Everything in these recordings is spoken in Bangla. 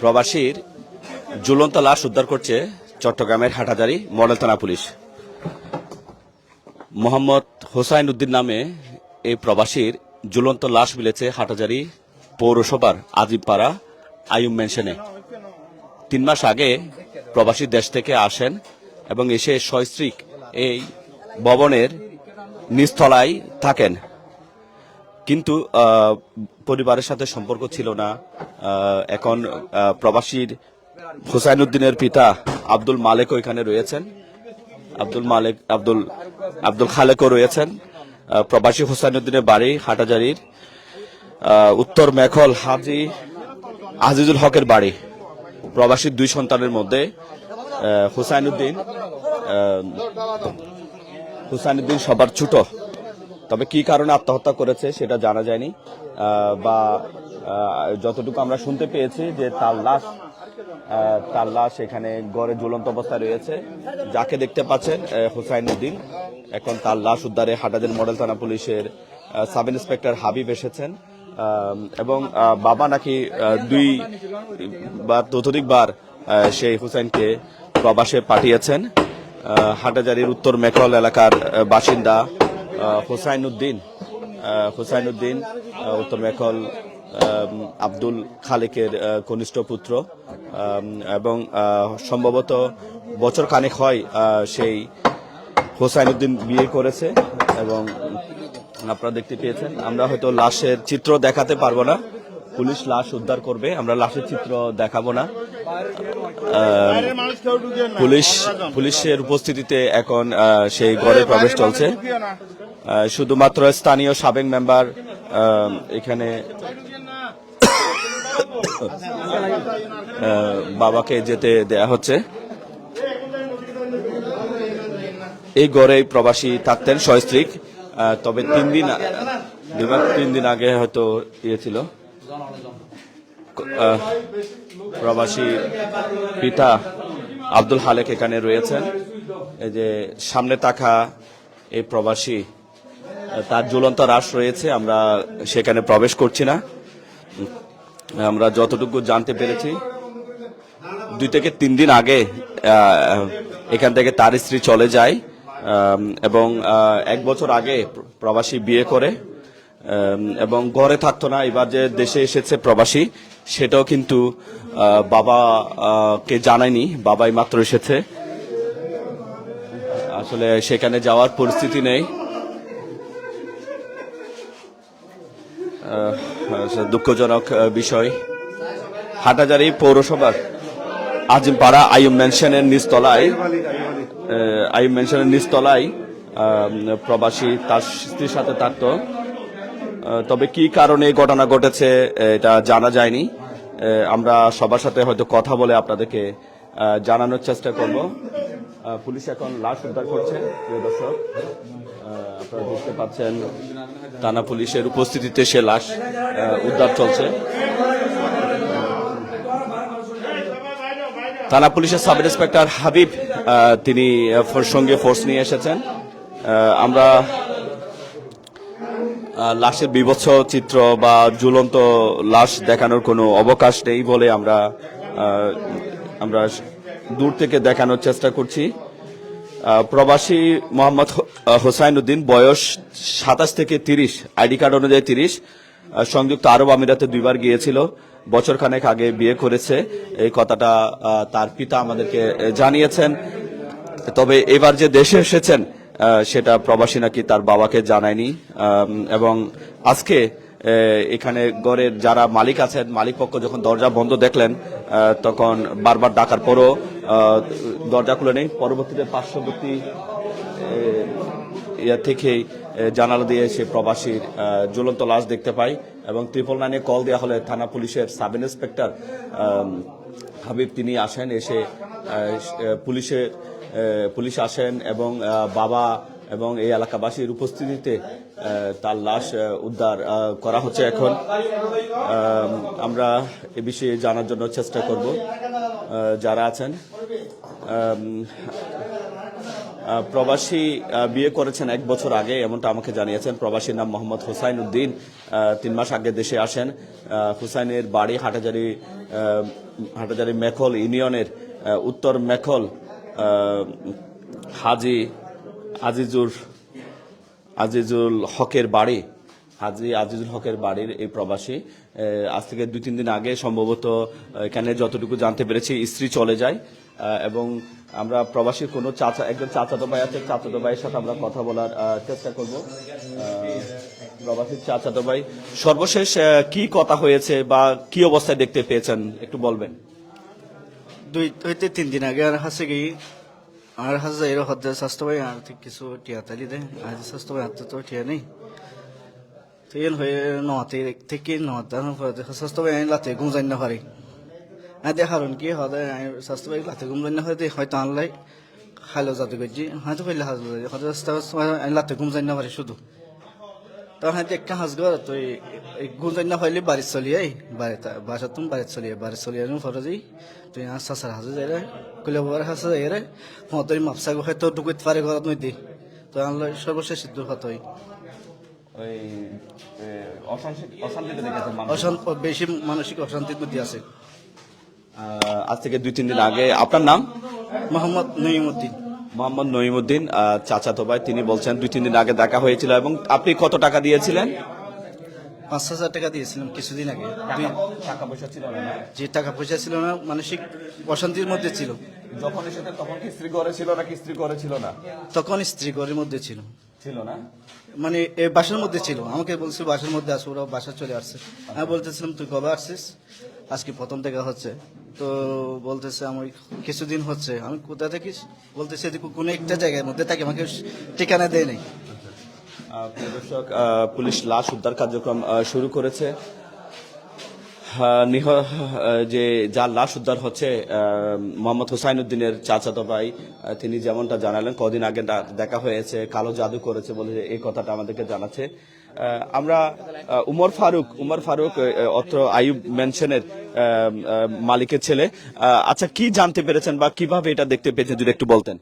প্রবাসীর ঝুলন্ত লাশ উদ্ধার করছে চট্টগ্রামের হাটাজারি মডেল থানা পুলিশ। মোহাম্মদ হোসাইন উদ্দিন নামে এই প্রবাসীর ঝুলন্ত লাশ মিলেছে হাটাজারি পৌরসভার আজিমপাড়া আয়ুম মেনশনে তিন মাস আগে প্রবাসী দেশ থেকে আসেন এবং এসে সস্ত্রীক এই ভবনের নিস্তলায় থাকেন। কিন্তু পরিবারের সাথে সম্পর্ক ছিল না। এখন প্রবাসীর হুসাইন উদ্দিনের পিতা আব্দুল মালেকও ওইখানে রয়েছেন। আব্দুল মালেক, আব্দুল আব্দুল খালেকও রয়েছেন। প্রবাসী হুসাইন উদ্দিনের বাড়ি হাটাজারির। উত্তর মেখল হাজি আজিজুল হকের বাড়ি। প্রবাসীর দুই সন্তানের মধ্যে হুসাইন উদ্দিন হুসাইন উদ্দিন সবার ছোট। তবে কি কারণে আত্মহত্যা করেছে সেটা জানা যায়নি বা যতটুকু আমরা শুনতে পেয়েছি যে তার লাশ তার লাশ এখানে গড়ে ঝুলন্ত অবস্থায় রয়েছে। যাকে দেখতে পাচ্ছেন হুসাইন উদ্দিন এখন তার লাশ উদ্ধারে হাটাদের মডেল থানা পুলিশের সাব ইন্সপেক্টর হাবিব এসেছেন এবং বাবা নাকি দুই, বা ততোধিকবার সেই হুসাইনকে প্রবাসে পাঠিয়েছেন। হাটাজারির উত্তর মেকরল এলাকার বাসিন্দা হোসাইন উদ্দিন হুসাইন উদ্দিন উত্তর মেখল আব্দুল খালেকের কনিষ্ঠ পুত্র এবং সম্ভবত বছর কানেক হয় সেই হোসাইন উদ্দিন বিয়ে করেছে এবং আপনারা দেখতে পেয়েছেন। আমরা হয়তো লাশের চিত্র দেখাতে পারব না। পুলিশ লাশ উদ্ধার করবে, আমরা লাশের চিত্র দেখাবো না। পুলিশ, পুলিশের উপস্থিতিতে এখন সেই ঘরে প্রবেশ চলছে। শুধুমাত্র স্থানীয় সাবেক মেম্বার এখানে বাবাকে যেতে দেয়া হচ্ছে। এই গড়ে প্রবাসী থাকতেন সস্ত্রীক তবে তিন দিন তিন দিন আগে হয়তো ইয়ে ছিল। প্রবাসী পিতা আব্দুল হালেক এখানে রয়েছেন। এই যে সামনে থাকা এই প্রবাসী, তার ঝুলন্ত রাস রয়েছে, আমরা সেখানে প্রবেশ করছি না। আমরা যতটুকু জানতে পেরেছি, দুই থেকে তিন দিন আগে এখান থেকে তার স্ত্রী চলে যায় এবং এক বছর আগে প্রবাসী বিয়ে করে। এবং ঘরে থাকতো না। এবার যে দেশে এসেছে প্রবাসী সেটাও কিন্তু আহ, বাবা কে জানায়নি বাবাই মাত্র এসেছে। আসলে সেখানে যাওয়ার পরিস্থিতি নেই। দুঃখজনক বিষয়। হাটাজারি পৌরসভার আজিমপাড়া আইম মেনশনের নিচতলায় আহ, আইম মেনশনের নিচতলায় প্রবাসী তার স্ত্রীর সাথে থাকতো। তবে কি কারণে ঘটনা ঘটেছে এটা জানা যায়নি। আমরা সবার সাথে হয়তো কথা বলে আপনাদেরকে জানানোর চেষ্টা করব। পুলিশ এখন লাশ উদ্ধার করছে, প্রিয় দর্শক। আপনারা দেখতে পাচ্ছেন, থানা পুলিশের উপস্থিতিতে সে লাশ উদ্ধার চলছে। থানা পুলিশের সাব ইন্সপেক্টর হাবিব তিনি সঙ্গে ফোর্স নিয়ে এসেছেন। আমরা লাশের বিভৎস চিত্র বা ঝুলন্ত লাশ দেখানোর কোনো অবকাশ নেই বলে আমরা আমরা দূর থেকে দেখানোর চেষ্টা করছি। প্রবাসী মোহাম্মদ হোসাইন উদ্দিন বয়স সাতাশ থেকে তিরিশ, আইডি কার্ড অনুযায়ী তিরিশ সংযুক্ত আরব আমিরাতে দুইবার গিয়েছিল বছর খানেক আগে বিয়ে করেছে। এই কথাটা তার পিতা আমাদেরকে জানিয়েছেন। তবে এবার যে দেশে এসেছেন সেটা প্রবাসী নাকি তার বাবাকে জানায়নি। এবং আজকে এখানে গড়ের যারা মালিক আছেন মালিক পক্ষ যখন দরজা বন্ধ দেখলেন তখন বারবার ডাকার পরও দরজা খুলে নেই। পরবর্তীতে পার্শ্ববর্তী ইয়া থেকেই জানালা দিয়ে সে প্রবাসীর আহ, ঝুলন্ত লাশ দেখতে পাই এবং ট্রিপল নাইনে কল দেওয়া হলে থানা পুলিশের সাব ইন্সপেক্টর হাবিব তিনি আসেন এসে আহ, পুলিশে আসেন এবং বাবা এবং এই এলাকাবাসীর উপস্থিতিতে তার লাশ উদ্ধার করা হচ্ছে এখন। আমরা এ বিষয়ে জানার জন্য চেষ্টা করব যারা আছেন। প্রবাসী বিয়ে করেছেন এক বছর আগে, এমনটা আমাকে জানিয়েছেন। প্রবাসীর নাম মোহাম্মদ হুসাইন উদ্দিন তিন মাস আগে দেশে আসেন। হুসাইনের বাড়ি হাটাজারি হাটাজারি মেখল ইউনিয়নের উত্তর মেখল হাজি আজিজুর, আজিজুল হকের বাড়ি, হাজি আজিজুল হকের বাড়ির এই প্রবাসী আজ থেকে দুই, তিন দিন আগে সম্ভবত এখানে যতটুকু জানতে পেরেছি স্ত্রী চলে যায় এবং আমরা প্রবাসীর কোনো চাচা, একজন চাচাতো ভাই আছে, চাচাতো ভাইয়ের সাথে আমরা কথা বলার চেষ্টা করব। প্রবাসীর চাচাতো ভাই, সর্বশেষ কি কথা হয়েছে বা কি অবস্থায় দেখতে পেয়েছেন, একটু বলবেন। দুই হইতে তিন দিন আগে আর হাসে গিয়ে আর হাসে যাই হদ্দে স্বাস্থ্য ভাই আর কিছু টিয়া তালি দে। আর স্বাস্থ্য ভাই হাতে তো টিয়া নেই। তো এন হয়ে নহাতে থেকে নহাতে স্বাস্থ্য ভাই আমি লাতে ঘুম জানি না পারি। আর দে হারুন কি হদে স্বাস্থ্য ভাই লাতে ঘুম জানি না পারি হয়তো আনলাই খাইলো যাতে করছি হয়তো কইলে হাজলো হয়তো স্বাস্থ্য লাতে ঘুম জানি না পারি শুধু। তখন একটা হাসগর তো এই ঘুম জানি না পাইলে বাড়ি চলিয়ে বাড়িতে বাসা তুমি বাড়ি চলিয়ে বাড়ি চলিয়ে ফটো যাই তুই আর সাসার হাসে যাই রে কইলে বাবার হাসে যাই রে মতই মাপসাগো হয়তো ঢুকিতে পারে ঘরত নইতে তো আনলো সর্বশেষ সিদ্ধ হতই। ওই বেশি মানসিক অশান্তির মধ্যে আছে। আজ থেকে দুই তিন দিন আগে আপনার নাম? মোহাম্মদ নঈমুদ্দিন। মোহাম্মদ নঈমুদ্দিন চাচাতো ভাই তিনি বলছেন দুই তিন দিন আগে দেখা হয়েছিল এবং আপনি কত টাকা দিয়েছিলেন? পাঁচ হাজার টাকা দিয়েছিলাম কিছুদিন আগে। টাকা পয়সা ছিল না। যে টাকা পয়সা ছিল না মানসিক অশান্তির মধ্যে ছিল। যখন এসেছেন তখন কি স্ত্রী ঘরে ছিল নাকি স্ত্রী ঘরে ছিল না? তখন স্ত্রী ঘরের মধ্যে ছিল। ছিল না? মানে এ বাসার মধ্যে ছিল। আমাকে বলছিল বাসার মধ্যে আসো ওরা বাসা চলে আসছে। আমি বলতেছিলাম তুই কবে আসছিস? আজকে প্রথম দেখা হচ্ছে। তো বলতেছে, আমি কিছুদিন হচ্ছে, আমি কোথা থাকিস বলতেছে কোনো একটা জায়গার মধ্যে তাকে আমাকে ঠিকানা দেয় নাই। পুলিশ লাশ উদ্ধার কার্যক্রম শুরু করেছে। নিহ যে যার লাশ উদ্ধার হচ্ছে মোহাম্মদ হুসাইন উদ্দিনের চাচাতো ভাই তিনি যেমনটা জানালেন, কদিন আগে দেখা হয়েছে, কালো জাদু করেছে বলে এই কথাটা আমাদেরকে জানাচ্ছে। আমরা উমর ফারুক উমর ফারুক অত্র আয়ুব মেনশনের মালিকের ছেলে। আচ্ছা কি জানতে পেরেছেন বা কীভাবে এটা দেখতে পেয়েছেন, যদি একটু বলতেন?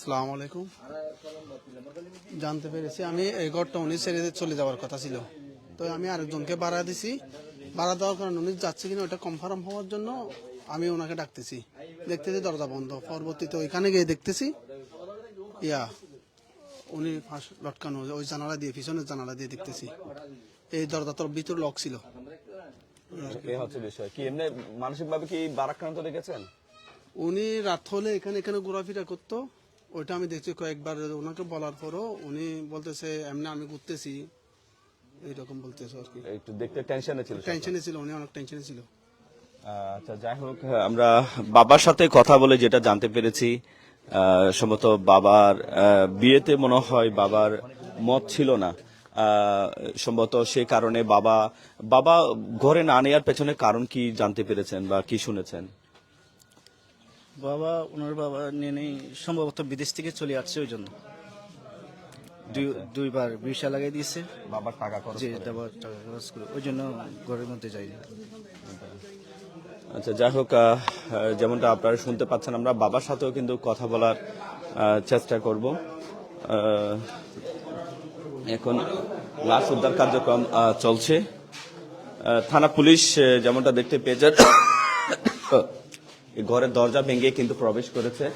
সালাম আলাইকুম। জানতে পেরেছি, আমি এই ঘরটা উনি ছেড়ে চলে যাওয়ার কথা ছিল। তো আমি আরেকজনকে ভাড়া দিছি। ভাড়া দেওয়ার কারণে উনি যাচ্ছে কিনা ওটা কনফার্ম হওয়ার জন্য আমি ওনাকে ডাকতেছি। দেখতেছি দরজা বন্ধ, পরবর্তীতে ওইখানে গিয়ে দেখতেছি। ইয়া উনি ফাঁস লটকানো ওই জানালা দিয়ে পিছনের জানালা দিয়ে দেখতেছি। এই দরজা তোর ভিতর লক ছিল। হচ্ছে বিষয়। কি এমনি মানসিকভাবে কি বারাক্রান্ত রেখেছেন উনি রাত হলে এখানে এখানে ঘোরাফেরা করতো। ওইটা আমি দেখছি কয়েকবার। ওনাকে বলার পরও উনি বলতেছে এমনি আমি ঘুরতেছি। এইরকম বলতেছে আর কি। একটু দেখতে টেনশনে ছিল। টেনশনে ছিল উনি অনেক টেনশনে ছিল। আচ্ছা যাই হোক আমরা বাবার সাথে কথা বলে যেটা জানতে পেরেছি সম্ভবত বাবার বিয়েতে মনে হয় বাবার মত ছিল না। সম্ভবত সে কারণে বাবা বাবা ঘরে না নেওয়ার পেছনে কারণ কি জানতে পেরেছেন বা কি শুনেছেন? বাবা ওনার বাবা নিয়ে নেই সম্ভবত বিদেশ থেকে চলে আসছে ওই জন্য। দুই- দুইবার ভিসা লাগাই দিয়েছে। বাবার টাকা খরচ টাকা খরচ করে। ওই জন্য ঘরের মধ্যে যাই আচ্ছা যাই হোক যেমনটা আপনারা শুনতে পাচ্ছেন, আমরা বাবার সাথেও কিন্তু কথা বলার চেষ্টা করব। এখন লাশ উদ্ধার কার্যক্রম চলছে। থানা পুলিশ যেমনটা দেখতে পেয়েছেন এই ঘরের দরজা ভেঙে কিন্তু প্রবেশ করেছে।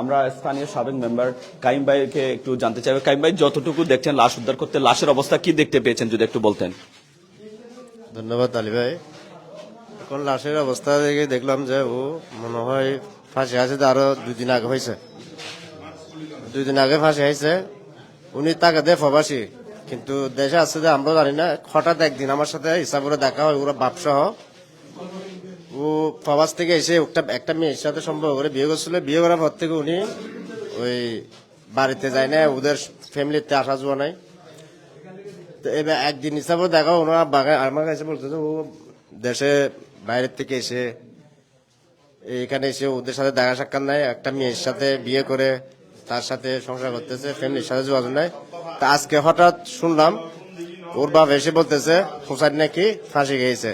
আমরা স্থানীয় সাবেক মেম্বার কাইম ভাইকে একটু জানতে চাইব কাইম ভাই, যতটুকু দেখছেন লাশ উদ্ধার করতে, লাশের অবস্থা কি দেখতে পেয়েছেন, যদি একটু বলতেন? ধন্যবাদ, আলী ভাই। এখন লাশের অবস্থা দেখে দেখলাম যে ও মনে হয় ফাঁসি আছে আরও দুই দিন আগে হয়েছে। দুই দিন আগে ফাঁসি হয়েছে। উনি তাকে দেয় প্রবাসী কিন্তু দেশে আছে যে আমরা জানি না, হঠাৎ একদিন আমার সাথে হিসাব করে দেখা হয়, ওরা বাপ সহ ও প্রবাস থেকে এসে একটা একটা মেয়ের সাথে সম্পর্ক করে বিয়ে করছিল। বিয়ে করার পর থেকে উনি ওই বাড়িতে যায় না ওদের ফ্যামিলিতে আসা যাওয়া নাই। তো এবার একদিন হিসাবে দেখা ওনারা আমার কাছে বলতেছে ও দেশে বাইরের থেকে এসে, এখানে এসে ওদের সাথে দেখা সাক্ষাৎ নাই। একটা মেয়ের সাথে বিয়ে করে তার সাথে সংসার করতেছে, ফ্যামিলির সাথে যোগাযোগ নাই। তা আজকে হঠাৎ শুনলাম, ওর বাপ এসে বলতেছে হোসাইন নাকি ফাঁসি গিয়েছে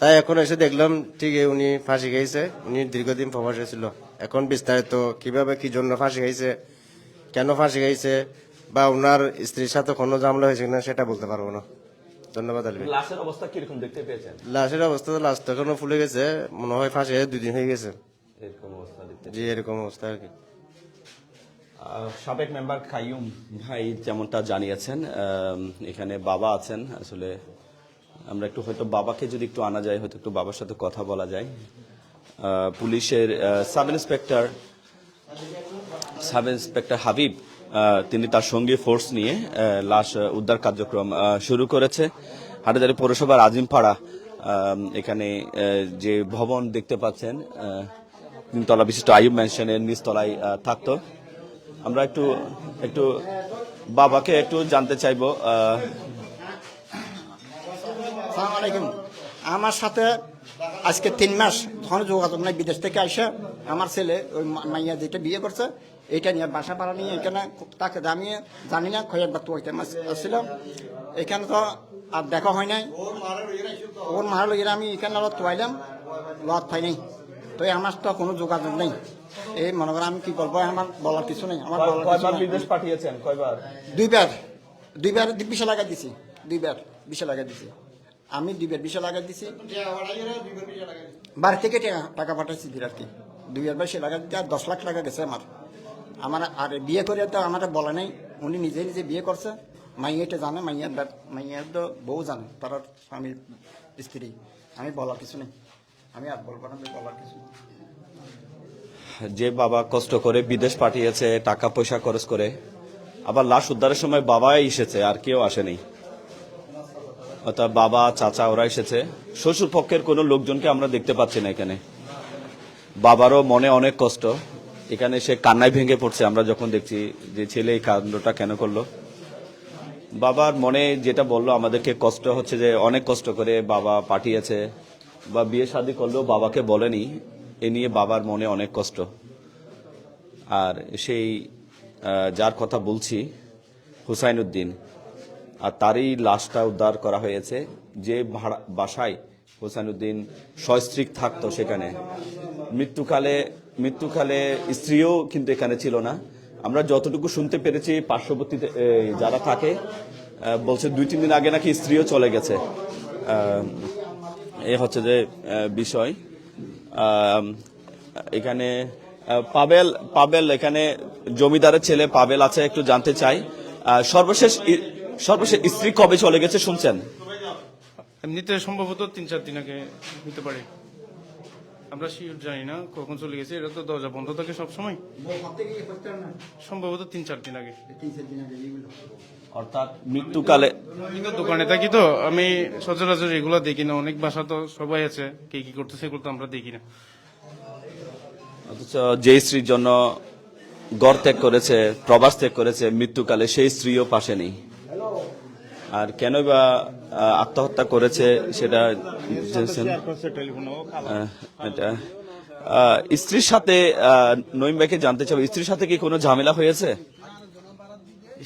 তাই এখন এসে দেখলাম ঠিক উনি ফাঁসি গিয়েছে উনি দীর্ঘদিন প্রবাসে ছিল। এখন বিস্তারিত কীভাবে, কি জন্য ফাঁসি গিয়েছে কেন ফাঁসি গিয়েছে বা ওনার স্ত্রীর সাথে কোনো ঝামেলা হয়েছে কিনা সেটা বলতে পারব না। ধন্যবাদ আলী ভাই লাশের অবস্থা কীরকম দেখতে পেয়েছেন? লাশের অবস্থা তো লাশ তো এখনও ফুলে গেছে মনে হয় ফাঁসি হয়ে দুদিন হয়ে গেছে। এরকম অবস্থা জি এরকম অবস্থা আর কি। সাবেক মেম্বার কাইয়ুম ভাই যেমনটা জানিয়েছেন এখানে বাবা আছেন আসলে আমরা একটু হয়তো বাবাকে যদি একটু আনা যায় হয়তো একটু বাবার সাথে কথা বলা যায়। পুলিশের sub inspector sub inspector Habib তিনি তার সঙ্গী ফোর্স নিয়ে লাশ উদ্ধার কার্যক্রম শুরু করেছে। হাটাজারি পৌরসভার আজিমপাড়া এখানে যে ভবন দেখতে পাচ্ছেন তিনতলা বিশিষ্ট আয়ুব ম্যানশনের নিচতলায় থাকতো। আমরা একটু একটু বাবাকে একটু জানতে চাইব আমার সাথে আজকে তিন মাস ধন যোগাযোগ নাই, বিদেশ থেকে আসে আমার ছেলে, ওই মাইয়া যেটা বিয়ে করছে এটা নিয়ে বাসা ভাড়া নিয়ে এখানে তাকে আমি জানি না খয়ের তো ওইটা আসছিলাম এখানে তো আর দেখা হয় নাই। ওর মারা লইয়া আমি এখানে লত তোয়াইলাম লত পাই নাই। তো আমার তো কোনো যোগাযোগ নেই। এই মনে করেন আমি কি বলব আমার বলার কিছু নেই। আমার বলার। বিদেশ পাঠিয়েছেন? কয়বার? দুইবার। দুইবার বিশে লাগা দিছি। দুইবার বিশে লাগা দিছি। আমি দুইবার বিশে লাগা দিছি। বাড়ি থেকে টাকা- টাকা পাঠাইছি বিরাটকে দুইবার বিশে লাগা দিতে আর দশ লাখ টাকা গেছে আমার। আমার আর বিয়ে করে তো আমার বলে নাই। উনি নিজে নিজে বিয়ে করছে। মাইয়াটা জানে ব্যাপ- মাইয়ার তো বউ জানে, তার স্বামীর স্ত্রী। আমি বলার কিছু নেই। আমি আর বলব না বলার কিছু যে বাবা কষ্ট করে বিদেশ পাঠিয়েছে, টাকা পয়সা খরচ করে, আবার লাশ উদ্ধারের সময় বাবাই এসেছে, আর কেউ আসেনি। অর্থাৎ বাবা, চাচা, ওরা এসেছে। শ্বশুর পক্ষের কোনো লোকজনকে আমরা দেখতে পাচ্ছি না এখানে। বাবারও মনে অনেক কষ্ট। এখানে সে কান্নায় ভেঙে পড়ছে। আমরা যখন দেখছি যে ছেলে এই কাণ্ডটা কেন করল। বাবার মনে যেটা বলল, আমাদেরকে কষ্ট হচ্ছে যে অনেক কষ্ট করে বাবা পাঠিয়েছে বা বিয়ে শাদী করলেও বাবাকে বলেনি। এ নিয়ে বাবার মনে অনেক কষ্ট। আর সেই যার কথা বলছি হুসাইন উদ্দিন আর তারই লাশটা উদ্ধার করা হয়েছে। যে ভাড়া, বাসায় হুসাইন উদ্দিন সস্ত্রীক থাকতো সেখানে। মৃত্যুকালে মৃত্যুকালে স্ত্রীও কিন্তু এখানে ছিল না। আমরা যতটুকু শুনতে পেরেছি, পার্শ্ববর্তীতে যারা থাকে বলছে দুই, তিন দিন আগে নাকি স্ত্রীও চলে গেছে। এ হচ্ছে যে বিষয়। এখানে পাবেল পাবেল এখানে জমিদারের ছেলে পাবেল আছে, একটু জানতে চাই। সর্বশেষ সর্বশেষ স্ত্রী কবে চলে গেছে শুনছেন? এমনিতে সম্ভবত তিন, চার দিন আগে হতে পারে। আমরা শিওর জানি না কখন চলে গেছে এটা তো দরজা বন্ধ থাকে সব সময় সম্ভবত তিন চার দিন আগে। অর্থাৎ মৃত্যুকালে তো দোকানে থাকি তো আমি সচরাচর এগুলো দেখি না। অনেক বাসা তো সবাই আছে কে কি করতেছে এগুলো তো আমরা দেখি না। অথচ যে স্ত্রীর জন্য গড় ত্যাগ করেছে প্রবাস ত্যাগ করেছে মৃত্যুকালে সেই স্ত্রীও পাশে নেই। আর কেন বা আত্মহত্যা করেছে সেটা এটা স্ত্রীর সাথে ভাইকে জানতে চাও স্ত্রীর সাথে কি কোনো ঝামেলা হয়েছে?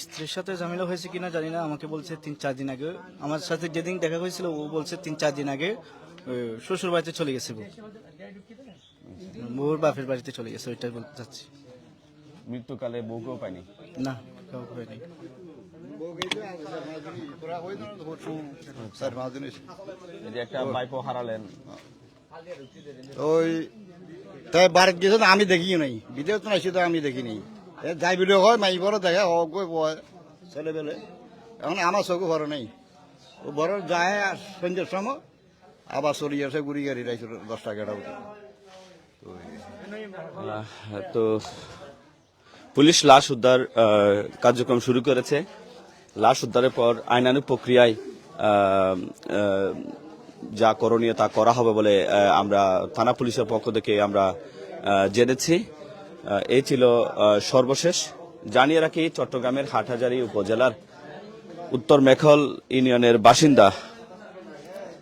স্ত্রীর সাথে ঝামেলা হয়েছে কিনা জানি না আমাকে বলছে তিন চার দিন আগে। আমার সাথে যেদিন দেখা হয়েছিল ও বলছে তিন চার দিন আগে শ্বশুর বাড়িতে চলে গেছে বউ। বউর বাপের বাড়িতে চলে গেছে ওইটাই বলতে চাচ্ছি। মৃত্যুকালে বউকেও পাইনি না কাউকে হয়নি ওই তাই বাড়িতে গেছে আমি দেখি নাই। বিদেশ তো নাইছি তো আমি দেখিনি যাই বিলে হয় মাই বড় দেখে হোক ছেলে বেলে। এখন আমার চোখে বড় নেই। ও বড় যায় সন্ধ্যের সময় আবার চলি আসে গুড়ি গাড়ি রাইছিল দশটা এগারোটা উঠে তো পুলিশ লাশ উদ্ধার কার্যক্রম শুরু করেছে। লাশ উদ্ধারের পর আইনানুগ প্রক্রিয়ায় যা করণীয় তা করা হবে বলে আমরা থানা পুলিশের পক্ষ থেকে আমরা জেনেছি। এই ছিল সর্বশেষ। জানিয়ে রাখি, চট্টগ্রামের হাটহাজারী উপজেলার উত্তর মেখল ইউনিয়নের বাসিন্দা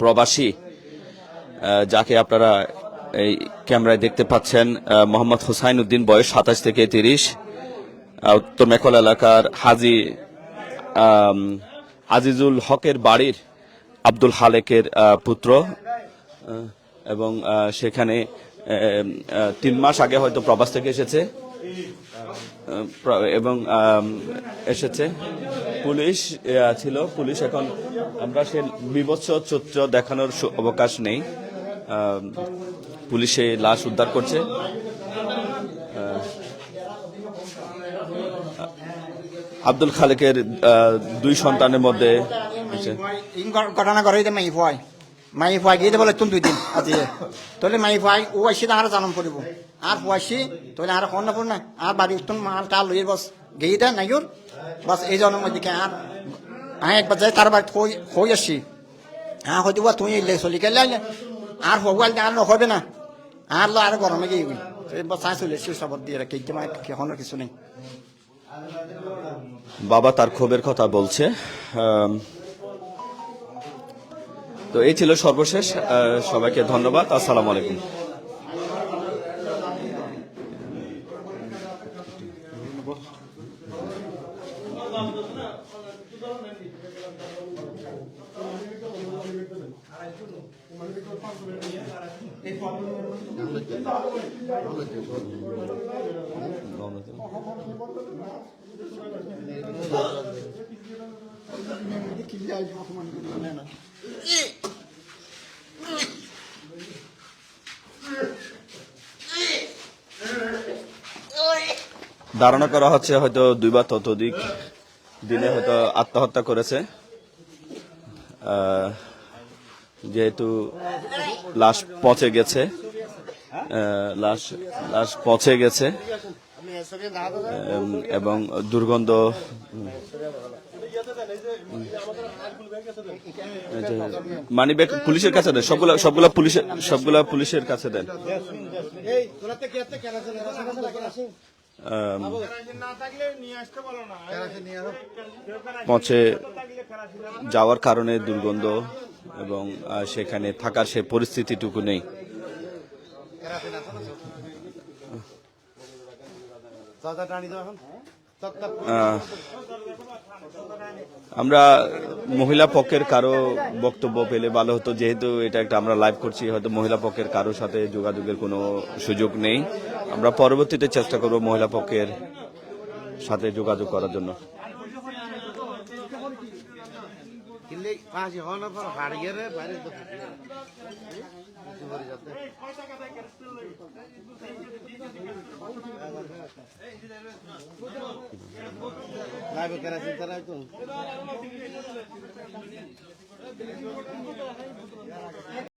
প্রবাসী যাকে আপনারা এই ক্যামেরায় দেখতে পাচ্ছেন মোহাম্মদ হুসাইন উদ্দিন, বয়স সাতাশ থেকে তিরিশ। উত্তর মেখল এলাকার হাজি আজিজুল হকের বাড়ির আব্দুল হালেকের পুত্র এবং সেখানে তিন মাস আগে হয়তো প্রবাস থেকে এসেছে এবং এসেছে। পুলিশ ছিল। পুলিশ এখন, আমরা সে বিভৎস চিত্র দেখানোর অবকাশ নেই। পুলিশে লাশ উদ্ধার করছে। আব্দুল খালেকের দুই সন্তানের মধ্যে ঘটনা করে মাই ফুয়াই মাই ফুয়াই গিয়ে বলে তুমি দুই দিন আজি তাহলে মাই ফুয়াই ও আসি আর জানাম পড়িব। আর ফুয়াইছি তাহলে আর কোন না না আর বাড়ি উঠতুন মাল টাল লইয়ে বস গিয়ে দেয় নাই বাস, এই জনের মধ্যে আর আমি একবার যাই, তার বাড়ি হই আসছি হ্যাঁ হয়তো বা তুই এলে, চলি গেলে আর হবাল আর হবে না। আর লো, আর গরমে গিয়ে চাই চলে এসছি সবর দিয়ে রাখি কিছু নেই। বাবা তার ক্ষোভের কথা বলছে। তো এই ছিল সর্বশেষ সবাইকে ধন্যবাদ। আসসালামু আলাইকুম। ধারণা করা হচ্ছে হয়তো দুইবার ততোধিক দিনে হয়তো আত্মহত্যা করেছে। যেহেতু লাশ পচে গেছে লাশ লাশ পচে গেছে এবং দুর্গন্ধ মানি ব্যাগ পুলিশের কাছে দেন, সবগুলা সবগুলা পুলিশের সবগুলা পুলিশের কাছে দেন। পচে যাওয়ার কারণে দুর্গন্ধ এবং সেখানে থাকার সে পরিস্থিতিটুকু নেই। আহ, আমরা মহিলা পক্ষের কারও বক্তব্য পেলে ভালো হতো, যেহেতু এটা একটা আমরা লাইভ করছি, হয়তো মহিলা পক্ষের কারোর সাথে যোগাযোগের কোনো সুযোগ নেই। আমরা পরবর্তীতে চেষ্টা করব মহিলা পক্ষের সাথে যোগাযোগ করার জন্য। ফাঁসি হওয়ার পর হারিয়ে রে বাইরে তো লাইভে কেরাসিন তারা তো